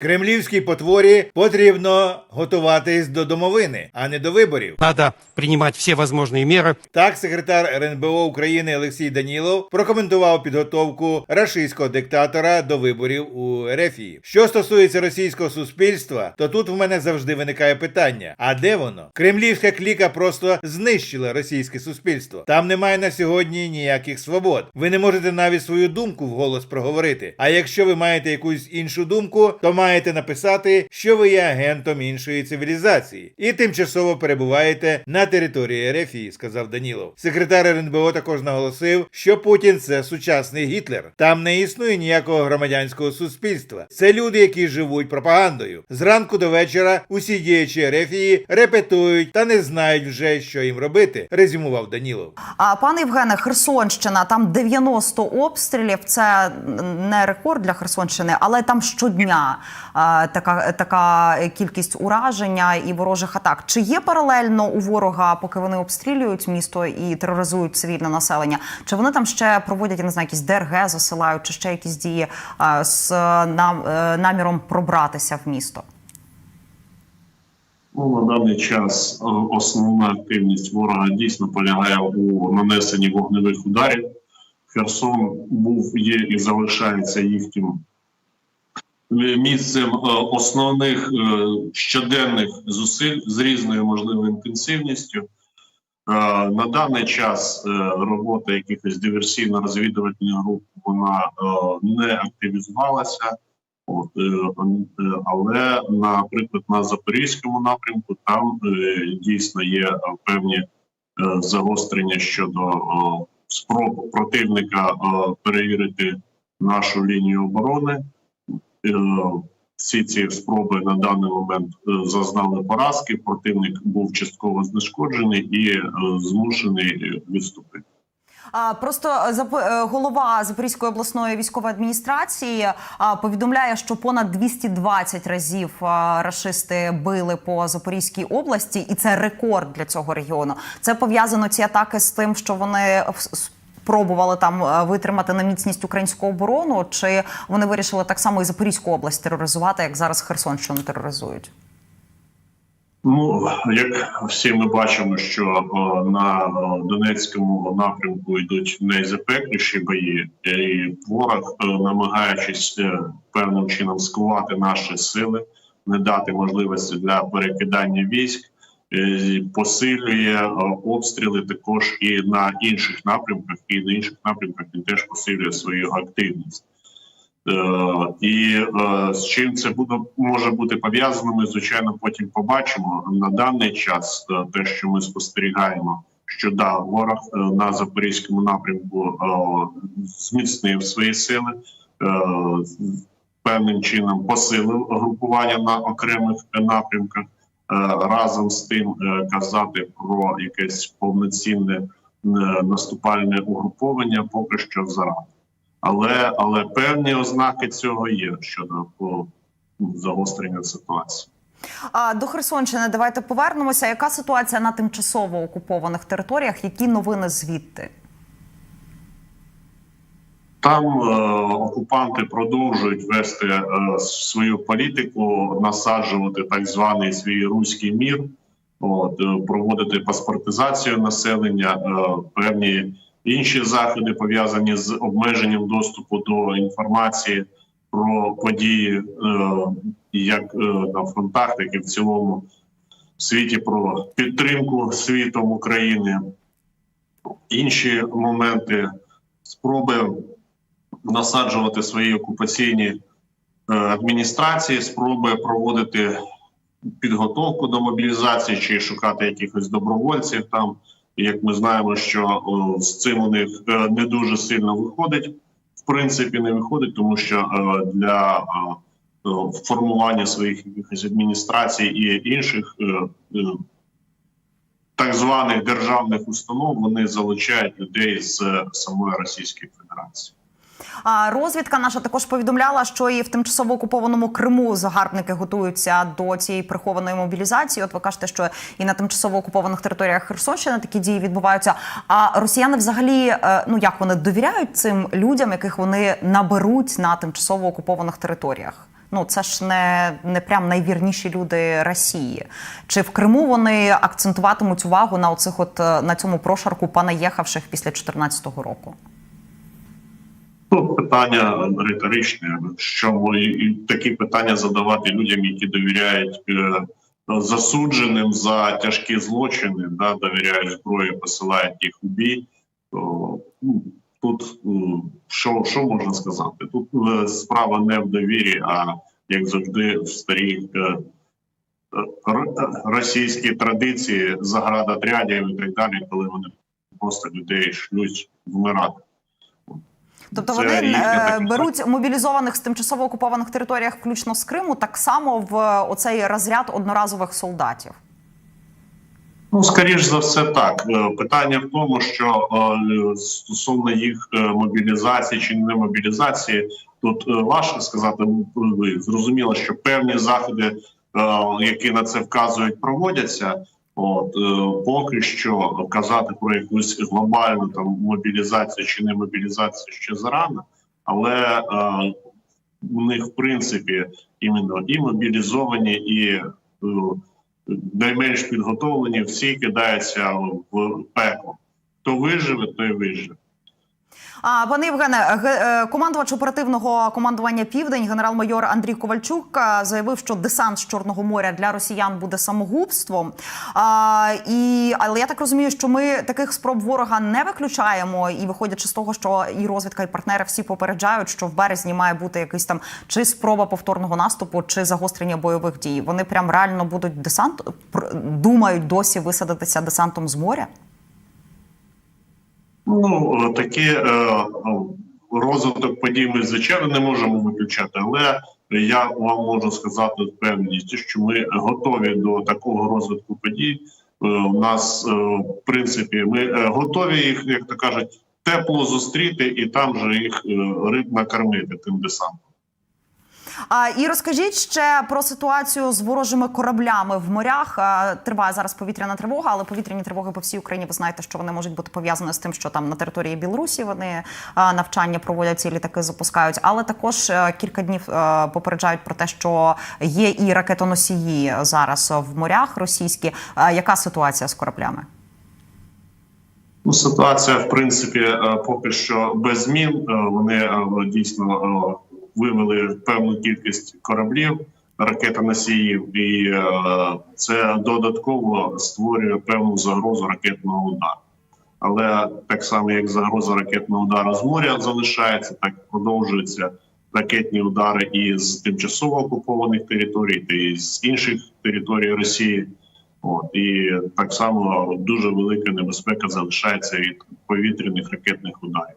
Кремлівській потворі потрібно готуватись до домовини, а не до виборів. Надо принимать все возможные меры. Так, секретар РНБО України Олексій Данілов прокоментував підготовку рашистського диктатора до виборів у Ерефії. Що стосується російського суспільства, то тут в мене завжди виникає питання: а де воно? Кремлівська кліка просто знищила російське суспільство. Там немає на сьогодні ніяких свобод. Ви не можете навіть свою думку вголос проговорити. А якщо ви маєте якусь іншу думку, то маєте написати, що ви є агентом іншої цивілізації і тимчасово перебуваєте на території Ерефії, сказав Данілов. Секретар РНБО також наголосив, що Путін це сучасний Гітлер. Там не існує ніякого громадянського суспільства. Це люди, які живуть пропагандою. Зранку до вечора усі діячі Ерефії репетують та не знають вже, що їм робити. Резюмував Данілов. А пане Євгене, Херсонщина, там 90 обстрілів. Це не рекорд для Херсонщини, але там щодня така, така кількість ураження і ворожих атак. Чи є паралельно у ворога, поки вони обстрілюють місто і тероризують цивільне населення? Чи вони там ще проводять я не знаю, якісь ДРГ засилають, чи ще якісь дії з нам, е, наміром пробратися в місто? Ну, на даний час е, основна активність ворога дійсно полягає у нанесенні вогневих ударів. Херсон був, є і залишається їхнім е, місцем е, основних е, щоденних зусиль з різною можливою інтенсивністю. Е, На даний час робота якихось диверсійно-розвідувальних груп вона не активізувалася. От, але, наприклад, на запорізькому напрямку там дійсно є певні загострення щодо спроб противника перевірити нашу лінію оборони. Е, Всі ці спроби на даний момент е, зазнали поразки. Противник був частково знешкоджений і е, змушений відступити. Просто голова Запорізької обласної військової адміністрації повідомляє, що понад 220 разів рашисти били по Запорізькій області, і це рекорд для цього регіону. Це пов'язано ці атаки з тим, що вони спробували там е, витримати на міцність українську оборону, чи вони вирішили так само і Запорізьку область тероризувати, як зараз Херсонщину тероризують. Ну, як всі ми бачимо, що о, на о, Донецькому напрямку йдуть найзапекліші бої, і ворог, е, намагаючись е, певним чином скувати наші сили, не дати можливості для перекидання військ, е, посилює обстріли також і на інших напрямках, і на інших напрямках він теж посилює свою активність. Е, І е, з чим це буде може бути пов'язано, ми звичайно потім побачимо. На даний час е, те, що ми спостерігаємо, що да, ворог е, на запорізькому напрямку е, зміцнив свої сили, е, певним чином посилив групування на окремих напрямках. Е, Разом з тим е, казати про якесь повноцінне е, наступальне угруповання поки що зарано. Але але певні ознаки цього є щодо загострення ситуації. А до Херсонщини давайте повернемося. Яка ситуація на тимчасово окупованих територіях? Які новини звідти? Там е, окупанти продовжують вести е, свою політику, насаджувати так званий свій руський мір, от, е, проводити паспортизацію населення, е, певні інші заходи пов'язані з обмеженням доступу до інформації про події, е, як е, на фронтах, так і в цілому світі про підтримку світом України. Інші моменти спроби насаджувати свої окупаційні е, адміністрації, спроби проводити підготовку до мобілізації чи шукати якихось добровольців там. Як ми знаємо, що з цим у них е, не дуже сильно виходить, в принципі, не виходить, тому що е, для формування своїх якихось адміністрацій і інших так званих державних установ вони залучають людей з самої Російської Федерації. Розвідка наша також повідомляла, що і в тимчасово окупованому Криму загарбники готуються до цієї прихованої мобілізації. От ви кажете, що і на тимчасово окупованих територіях Херсонщини такі дії відбуваються. А росіяни, взагалі, е, ну як вони довіряють цим людям, яких вони наберуть на тимчасово окупованих територіях? Ну це ж не, не прям найвірніші люди Росії. Чи в Криму вони акцентуватимуть увагу на оцих, от е, на цьому прошарку понаїхавших після 2014 року? Тут питання риторичне. Що і такі питання задавати людям, які довіряють е, засудженим за тяжкі злочини, да, довіряють зброї, посилають їх у бій. То, ну, тут е, що, що можна сказати? Тут е, справа не в довірі, а як завжди в старій російській традиції заградотрядів і так далі, коли вони просто людей шлють вмирати. Тобто Це вони е, беруть мобілізованих з тимчасово окупованих територіях, включно з Криму, так само в е, оцей розряд одноразових солдатів. Ну, скоріш за все, так. Е, Питання в тому, що стосовно їх мобілізації чи не мобілізації, тут важко сказати. Зрозуміло, що певні заходи, які на це вказують, проводяться. От е, поки що казати про якусь глобальну там мобілізацію чи не мобілізацію ще зарано, але е, у них в принципі іменно і мобілізовані, і е, найменш підготовлені, всі кидаються в пекло. Хто виживе, той виживе. А пане Євгене, ге- е, командувач оперативного командування Південь, генерал-майор Андрій Ковальчук е, заявив, що десант з Чорного моря для росіян буде самогубством. І але я так розумію, що ми таких спроб ворога не виключаємо. І виходячи з того, що і розвідка, і партнери всі попереджають, що в березні має бути якийсь там чи спроба повторного наступу, чи загострення бойових дій. Вони прям реально будуть десант думають досі висадитися десантом з моря. Ну е, такі е, е, розвиток подій ми звичайно не можемо виключати, але я вам можу сказати з певністю, що ми готові до такого розвитку подій. Е, У нас е, в принципі ми е, готові їх, як то кажуть, тепло зустріти і там же їх е, риб накормити тим десантом. А і розкажіть ще про ситуацію з ворожими кораблями в морях. Триває зараз повітряна тривога, але повітряні тривоги по всій Україні. Ви знаєте, що вони можуть бути пов'язані з тим, що там на території Білорусі вони навчання проводять ці літаки запускають. Але також е, кілька днів е, попереджають про те, що є і ракетоносії зараз в морях російські. Яка ситуація з кораблями? Ну, ситуація, в принципі, е, поки що без змін. Вони дійсно вивели певну кількість кораблів, ракетоносіїв, і е, це додатково створює певну загрозу ракетного удару. Але так само, як загроза ракетного удару з моря залишається, так продовжуються ракетні удари і з тимчасово окупованих територій, і з інших територій Росії. От і так само дуже велика небезпека залишається від повітряних ракетних ударів.